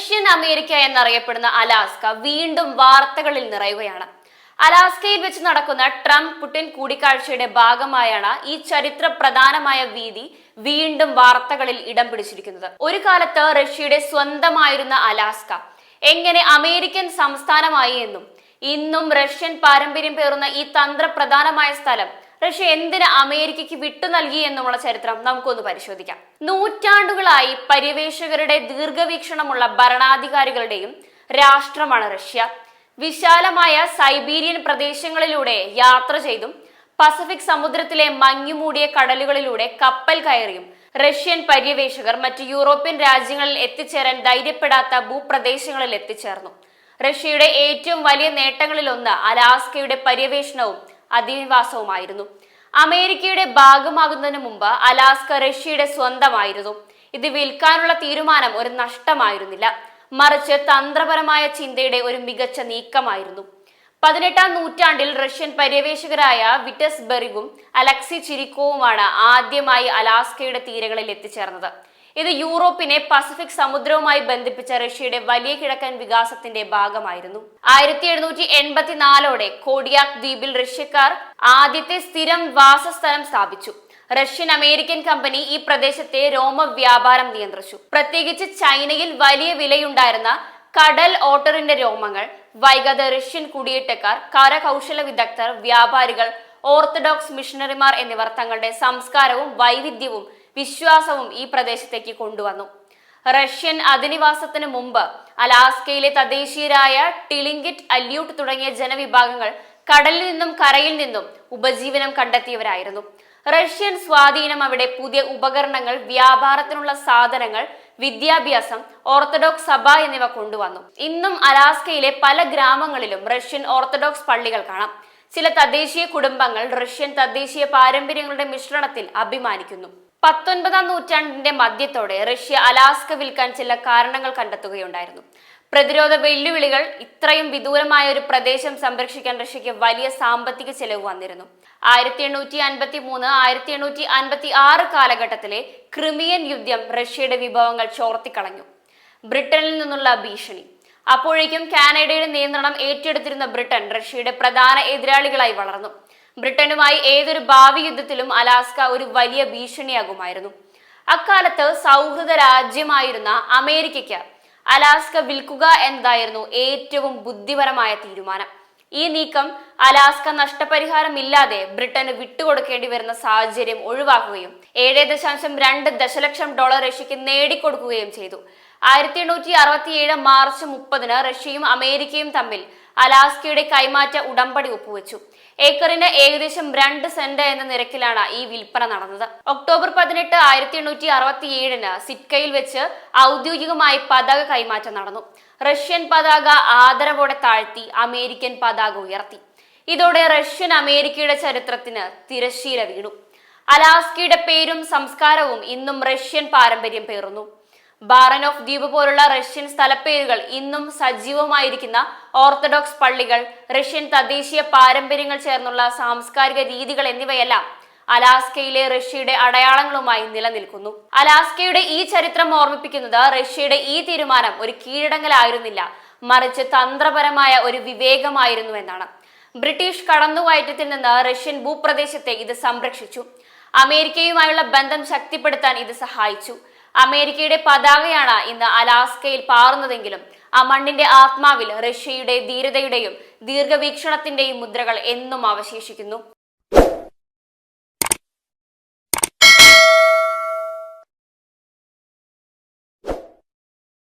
Russian America എന്നറിയപ്പെടുന്ന Alaska വീണ്ടും വാർത്തകളിൽ നിറയുകയാണ്. അലാസ്കയിൽ വെച്ച് നടക്കുന്ന ട്രംപ് പുടിൻ കൂടിക്കാഴ്ചയുടെ ഭാഗമായാണ് ഈ ചരിത്ര പ്രധാനമായ വീതി വീണ്ടും വാർത്തകളിൽ ഇടം പിടിച്ചിരിക്കുന്നത്. ഒരു കാലത്ത് റഷ്യയുടെ സ്വന്തമായിരുന്ന അലാസ്ക എങ്ങനെ അമേരിക്കൻ സംസ്ഥാനമായി എന്നും ഇന്നും റഷ്യൻ പാരമ്പര്യം പേറുന്ന ഈ തന്ത്രപ്രധാനമായ സ്ഥലം റഷ്യ എന്തിന് അമേരിക്കയ്ക്ക് വിട്ടു നൽകി എന്നുമുള്ള ചരിത്രം നമുക്കൊന്ന് പരിശോധിക്കാം. നൂറ്റാണ്ടുകളായി പര്യവേഷകരുടെ ദീർഘവീക്ഷണമുള്ള ഭരണാധികാരികളുടെയും രാഷ്ട്രമാണ് റഷ്യ. വിശാലമായ സൈബീരിയൻ പ്രദേശങ്ങളിലൂടെ യാത്ര ചെയ്തും പസഫിക് സമുദ്രത്തിലെ മഞ്ഞുമൂടിയ കടലുകളിലൂടെ കപ്പൽ കയറിയും റഷ്യൻ പര്യവേഷകർ മറ്റ് യൂറോപ്യൻ രാജ്യങ്ങളിൽ എത്തിച്ചേരാൻ ധൈര്യപ്പെടാത്ത ഭൂപ്രദേശങ്ങളിൽ എത്തിച്ചേർന്നു. റഷ്യയുടെ ഏറ്റവും വലിയ നേട്ടങ്ങളിലൊന്ന് അലാസ്കയുടെ പര്യവേഷണവും അധിനിവാസവുമായിരുന്നു. അമേരിക്കയുടെ ഭാഗമാകുന്നതിന് മുമ്പ് അലാസ്ക റഷ്യയുടെ സ്വന്തമായിരുന്നു. ഇത് വിൽക്കാനുള്ള തീരുമാനം ഒരു നഷ്ടമായിരുന്നില്ല. മറിച്ച് തന്ത്രപരമായ ചിന്തയുടെ ഒരു മികച്ച നീക്കമായിരുന്നു. പതിനെട്ടാം നൂറ്റാണ്ടിൽ റഷ്യൻ പര്യവേഷകരായ വിറ്റസ് ബെറിഗും അലക്സി ചിരിക്കോവുമാണ് ആദ്യമായി അലാസ്കയുടെ തീരങ്ങളിൽ എത്തിച്ചേർന്നത്. ഇത് യൂറോപ്പിനെ പസഫിക് സമുദ്രവുമായി ബന്ധിപ്പിച്ച റഷ്യയുടെ വലിയ കിഴക്കൻ വികാസത്തിന്റെ ഭാഗമായിരുന്നു. ആയിരത്തി എഴുന്നൂറ്റി എൺപത്തിനാലോടെ കോഡിയാക് ദ്വീപിൽ റഷ്യക്കാർ ആദ്യത്തെ സ്ഥിരം വാസസ്ഥലം സ്ഥാപിച്ചു. റഷ്യൻ അമേരിക്കൻ കമ്പനി ഈ പ്രദേശത്തെ രോമ വ്യാപാരം നിയന്ത്രിച്ചു. പ്രത്യേകിച്ച് ചൈനയിൽ വലിയ വിലയുണ്ടായിരുന്ന കടൽ ഓട്ടറിന്റെ രോമങ്ങൾ വൈകാതെ റഷ്യൻ കുടിയേറ്റക്കാർ കരകൗശല വിദഗ്ധർ വ്യാപാരികൾ ഓർത്തഡോക്സ് മിഷണറിമാർ എന്നിവർ തങ്ങളുടെ സംസ്കാരവും വൈവിധ്യവും വിശ്വാസവും ഈ പ്രദേശത്തേക്ക് കൊണ്ടുവന്നു. റഷ്യൻ അധിനിവാസത്തിന് മുമ്പ് അലാസ്കയിലെ തദ്ദേശീയരായ ടിലിംഗിറ്റ് അല്യൂട്ട് തുടങ്ങിയ ജനവിഭാഗങ്ങൾ കടലിൽ നിന്നും കരയിൽ നിന്നും ഉപജീവനം കണ്ടെത്തിയവരായിരുന്നു. റഷ്യൻ സ്വാധീനം അവിടെ പുതിയ ഉപകരണങ്ങൾ വ്യാപാരത്തിനുള്ള സാധനങ്ങൾ വിദ്യാഭ്യാസം ഓർത്തഡോക്സ് സഭ എന്നിവ കൊണ്ടുവന്നു. ഇന്നും അലാസ്കയിലെ പല ഗ്രാമങ്ങളിലും റഷ്യൻ ഓർത്തഡോക്സ് പള്ളികൾ കാണാം. ചില തദ്ദേശീയ കുടുംബങ്ങൾ റഷ്യൻ തദ്ദേശീയ പാരമ്പര്യങ്ങളുടെ മിശ്രണത്തിൽ അഭിമാനിക്കുന്നു. പത്തൊൻപതാം നൂറ്റാണ്ടിന്റെ മധ്യത്തോടെ റഷ്യ അലാസ്ക വിൽക്കാൻ ചില കാരണങ്ങൾ കണ്ടെത്തുകയുണ്ടായിരുന്നു. പ്രതിരോധ വെല്ലുവിളികൾ ഇത്രയും വിദൂരമായ ഒരു പ്രദേശം സംരക്ഷിക്കാൻ റഷ്യക്ക് വലിയ സാമ്പത്തിക ചെലവ് വന്നിരുന്നു. ആയിരത്തി എണ്ണൂറ്റി അൻപത്തി മൂന്ന് ആയിരത്തി എണ്ണൂറ്റി അൻപത്തി ആറ് കാലഘട്ടത്തിലെ ക്രിമിയൻ യുദ്ധം റഷ്യയുടെ വിഭവങ്ങൾ ചോർത്തിക്കളഞ്ഞു. ബ്രിട്ടനിൽ നിന്നുള്ള ഭീഷണി. അപ്പോഴേക്കും കാനഡയുടെ നിയന്ത്രണം ഏറ്റെടുത്തിരുന്ന ബ്രിട്ടൻ റഷ്യയുടെ പ്രധാന എതിരാളികളായി വളർന്നു. ബ്രിട്ടനുമായി ഏതൊരു ഭാവി യുദ്ധത്തിലും അലാസ്ക ഒരു വലിയ ഭീഷണിയാകുമായിരുന്നു. അക്കാലത്ത് സൗഹൃദ രാജ്യമായിരുന്ന അമേരിക്കയ്ക്ക് അലാസ്ക വിൽക്കുക എന്നതായിരുന്നു ഏറ്റവും ബുദ്ധിപരമായ തീരുമാനം. ഈ നീക്കം അലാസ്ക നഷ്ടപരിഹാരം ഇല്ലാതെ ബ്രിട്ടന് വിട്ടുകൊടുക്കേണ്ടി വരുന്ന സാഹചര്യം ഒഴിവാക്കുകയും ഏഴ് ദശാംശം രണ്ട് ദശലക്ഷം ഡോളർ റഷ്യക്ക് നേടിക്കൊടുക്കുകയും ചെയ്തു. ആയിരത്തി എണ്ണൂറ്റി അറുപത്തിയേഴ് മാർച്ച് മുപ്പതിന് റഷ്യയും അമേരിക്കയും തമ്മിൽ അലാസ്കയുടെ കൈമാറ്റ ഉടമ്പടി ഒപ്പുവെച്ചു. ഏക്കറിന് ഏകദേശം രണ്ട് സെന്റ് എന്ന നിരക്കിലാണ് ഈ വിൽപ്പന നടന്നത്. ഒക്ടോബർ പതിനെട്ട് ആയിരത്തി എണ്ണൂറ്റി അറുപത്തി ഏഴിന് സിറ്റ്കയിൽ വെച്ച് ഔദ്യോഗികമായി പതാക കൈമാറ്റം നടന്നു. റഷ്യൻ പതാക ആദരവോടെ താഴ്ത്തി അമേരിക്കൻ പതാക ഉയർത്തി. ഇതോടെ റഷ്യൻ അമേരിക്കയുടെ ചരിത്രത്തിന് തിരശ്ശീല വീണു. അലാസ്കയുടെ പേരും സംസ്കാരവും ഇന്നും റഷ്യൻ പാരമ്പര്യം പേറുന്നു. ബാറനോഫ് ദ്വീപ് പോലുള്ള റഷ്യൻ സ്ഥലപ്പേരുകൾ ഇന്നും സജീവമായിരിക്കുന്ന ഓർത്തഡോക്സ് പള്ളികൾ റഷ്യൻ തദ്ദേശീയ പാരമ്പര്യങ്ങൾ ചേർന്നുള്ള സാംസ്കാരിക രീതികൾ എന്നിവയെല്ലാം അലാസ്കയിലെ റഷ്യയുടെ അടയാളങ്ങളുമായി നിലനിൽക്കുന്നു. അലാസ്കയുടെ ഈ ചരിത്രം ഓർമ്മിപ്പിക്കുന്നത് റഷ്യയുടെ ഈ തീരുമാനം ഒരു കീഴടങ്ങലായിരുന്നില്ല മറിച്ച് തന്ത്രപരമായ ഒരു വിവേകമായിരുന്നു എന്നാണ്. ബ്രിട്ടീഷ് കടന്നുകയറ്റത്തിൽ നിന്ന് റഷ്യൻ ഭൂപ്രദേശത്തെ ഇത് സംരക്ഷിച്ചു. അമേരിക്കയുമായുള്ള ബന്ധം ശക്തിപ്പെടുത്താൻ ഇത് സഹായിച്ചു. അമേരിക്കയുടെ പതാകയാണ് ഇന്ന് അലാസ്കയിൽ പാറുന്നതെങ്കിലും ആ മണ്ണിന്റെ ആത്മാവിൽ റഷ്യയുടെ ധീരതയുടെയും ദീർഘവീക്ഷണത്തിന്റെയും മുദ്രകൾ എന്നും അവശേഷിക്കുന്നു.